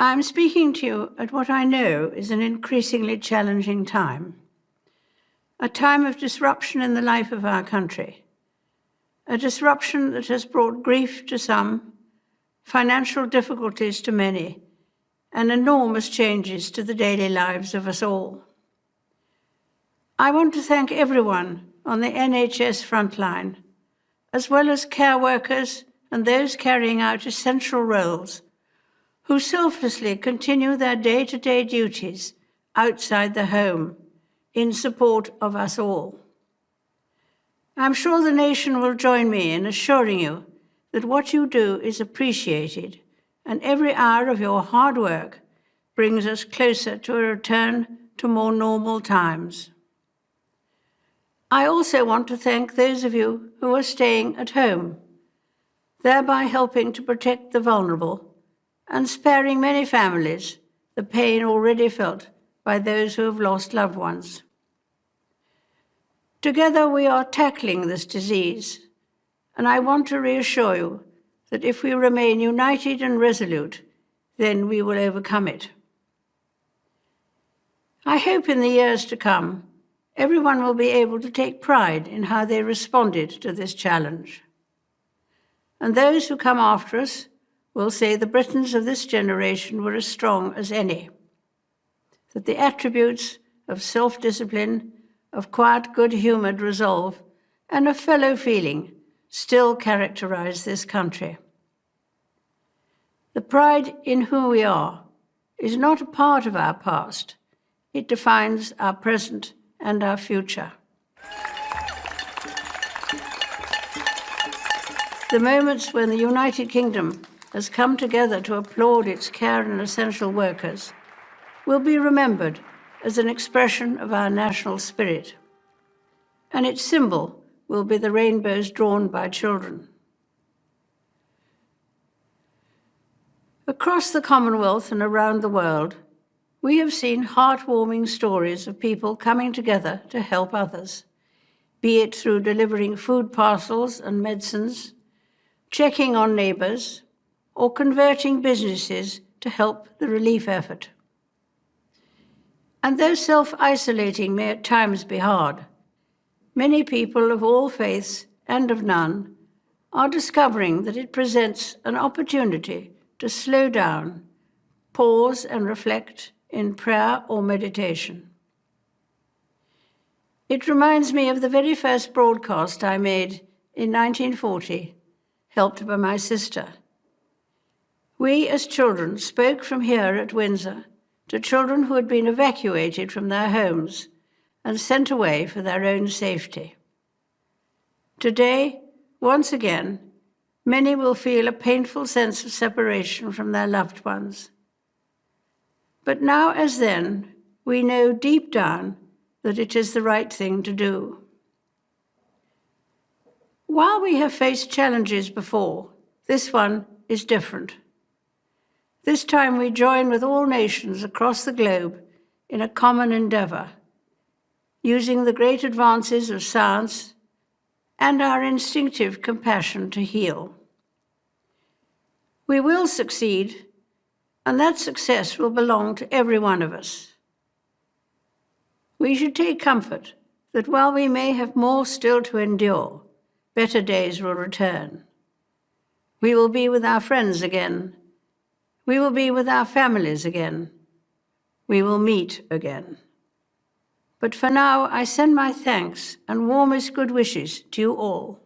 I'm speaking to you at what I know is an increasingly challenging time, a time of disruption in the life of our country, a disruption that has brought grief to some, financial difficulties to many, and enormous changes to the daily lives of us all. I want to thank everyone on the NHS frontline, as well as care workers and those carrying out essential roles who selflessly continue their day-to-day duties outside the home in support of us all. I'm sure the nation will join me in assuring you that what you do is appreciated and every hour of your hard work brings us closer to a return to more normal times. I also want to thank those of you who are staying at home, thereby helping to protect the vulnerable and sparing many families the pain already felt by those who have lost loved ones. Together we are tackling this disease, and I want to reassure you that if we remain united and resolute, then we will overcome it. I hope in the years to come, everyone will be able to take pride in how they responded to this challenge. And those who come after us will say the Britons of this generation were as strong as any, that the attributes of self-discipline, of quiet, good-humoured resolve, and of fellow feeling still characterize this country. The pride in who we are is not a part of our past. It defines our present and our future. The moments when the United Kingdom has come together to applaud its care and essential workers will be remembered as an expression of our national spirit. And its symbol will be the rainbows drawn by children. Across the Commonwealth and around the world, we have seen heartwarming stories of people coming together to help others, be it through delivering food parcels and medicines, checking on neighbours, or converting businesses to help the relief effort. And though self-isolating may at times be hard, many people of all faiths and of none are discovering that it presents an opportunity to slow down, pause and reflect in prayer or meditation. It reminds me of the very first broadcast I made in 1940, helped by my sister, we, as children, spoke from here at Windsor to children who had been evacuated from their homes and sent away for their own safety. Today, once again, many will feel a painful sense of separation from their loved ones. But now as then, we know deep down that it is the right thing to do. While we have faced challenges before, this one is different. This time we join with all nations across the globe in a common endeavour, using the great advances of science and our instinctive compassion to heal. We will succeed, and that success will belong to every one of us. We should take comfort that while we may have more still to endure, better days will return. We will be with our friends again we will be with our families again. We will meet again. But for now, I send my thanks and warmest good wishes to you all.